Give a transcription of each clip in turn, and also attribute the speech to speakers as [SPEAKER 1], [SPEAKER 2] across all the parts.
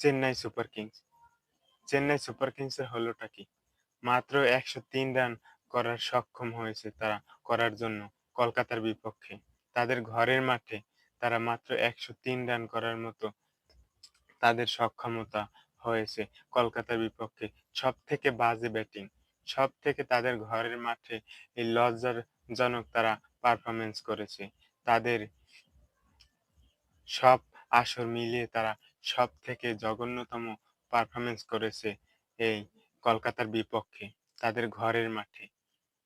[SPEAKER 1] Chennai Super Kings. Chennai Super কিংসের হলোটা কি? মাত্র একশো তিন রান করার সক্ষম হয়েছে তারা করার জন্য কলকাতার বিপক্ষে। তাদের ঘরের মাঠে তারা মাত্র একশো তিন রান করার মতো তাদের সক্ষমতা হয়েছে কলকাতার বিপক্ষে। সব থেকে বাজে ব্যাটিং সব থেকে তাদের ঘরের মাঠে এই লজ্জাজনক তারা পারফরমেন্স করেছে। তাদের সব আসর মিলিয়ে তারা সব থেকে জঘন্যতম পারফরমেন্স করেছে এই কলকাতার বিপক্ষে। তাদের ঘরের মাঠে।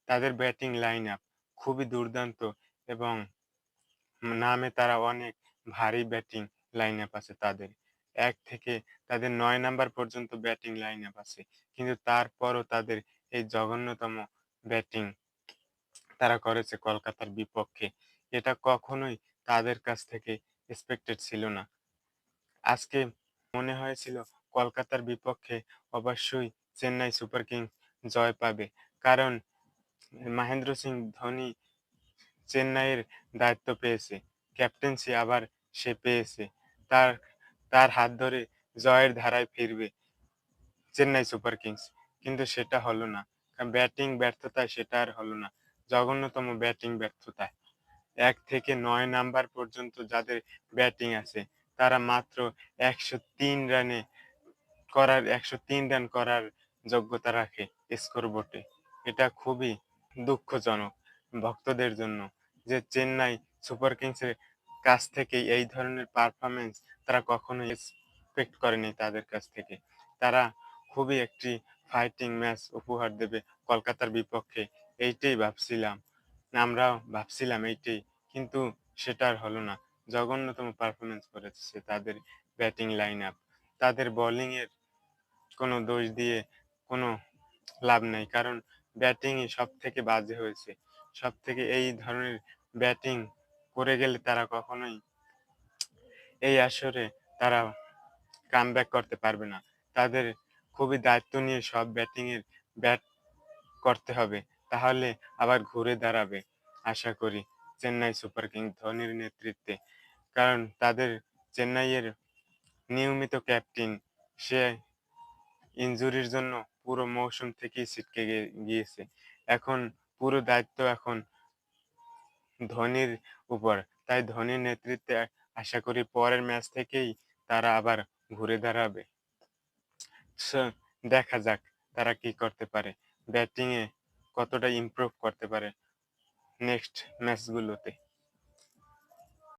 [SPEAKER 1] তাদের ব্যাটিং লাইন আপ খুবই দুর্দান্ত এবং নামে তারা অনেক ভারী ব্যাটিং লাইন আপ আছে তাদের। এক থেকে তাদের নয় নাম্বার পর্যন্ত ব্যাটিং লাইন আপ আছে। কিন্তু তারপরও তাদের এই জঘন্যতম ব্যাটিং তারা করেছে কলকাতার বিপক্ষে। এটা কখনোই তাদের কাছ থেকে এক্সপেক্টেড ছিল না। আজকে মনে হয়েছিল কলকাতার বিপক্ষে অবশ্যই চেন্নাই সুপার কিংস জয় পাবে। কারণ মহেন্দ্র সিং ধোনি চেন্নাইয়ের দায়িত্ব পেয়েছে, ক্যাপ্টেন্সি আবার সে পেয়েছে। তার তার হাত ধরে জয়ের ধারায় ফিরবে চেন্নাই সুপার কিংস। কিন্তু সেটা হলো না। ব্যাটিং ব্যর্থতায় সেটা আর হলো না। জঘন্যতম ব্যাটিং ব্যর্থতায় এক থেকে নয় নাম্বার পর্যন্ত যাদের ব্যাটিং আছে তারা মাত্র একশো তিন রানে করার, একশো তিন রান করার যোগ্যতা রাখে স্কোর বোর্ডে। এটা খুবই দুঃখজনক ভক্তদের জন্য যে চেন্নাই সুপার কিংসের কাছ থেকে এই ধরনের পারফরমেন্স তারা কখনো এক্সপেক্ট করেনি তাদের কাছ থেকে। তারা খুবই একটি ফাইটিং ম্যাচ উপহার দেবে কলকাতার বিপক্ষে, এইটাই ভাবছিলাম। আমরাও ভাবছিলাম এইটাই, কিন্তু সেটা আর হলো না। জঘন্যতম পারফরমেন্স করেছে তাদের ব্যাটিং লাইন আপ তাদের বোলিংয়ের কোনো দোষ দিয়ে কোনো লাভ নাই, কারণ ব্যাটিংই সব থেকে বাজে হয়েছে। সব থেকে এই ধরনের ব্যাটিং করে গেলে তারা কখনোই এই আসরে তারা কাম করতে পারবে না। তাদের খুবই দায়িত্ব নিয়ে সব ব্যাটিংয়ের ব্যাট করতে হবে, তাহলে আবার ঘুরে দাঁড়াবে। আশা করি চেন্নাই সুপার কিং ধোনির নেতৃত্বে কারণ তাদের চেন্নাইয়ের নিয়মিত ক্যাপ্টেন, সে ইনজুরির জন্য পুরো মৌসুম থেকেই ছিটকে গিয়েছে। এখন পুরো দায়িত্ব এখন ধোনির উপর। তাই ধোনির নেতৃত্বে আশা করি পরের ম্যাচ থেকেই তারা আবার ঘুরে দাঁড়াবে। দেখা যাক তারা কি করতে পারে। ব্যাটিংয়ে কতটা ইমপ্রুভ করতে পারে নেক্সট ম্যাচগুলোতে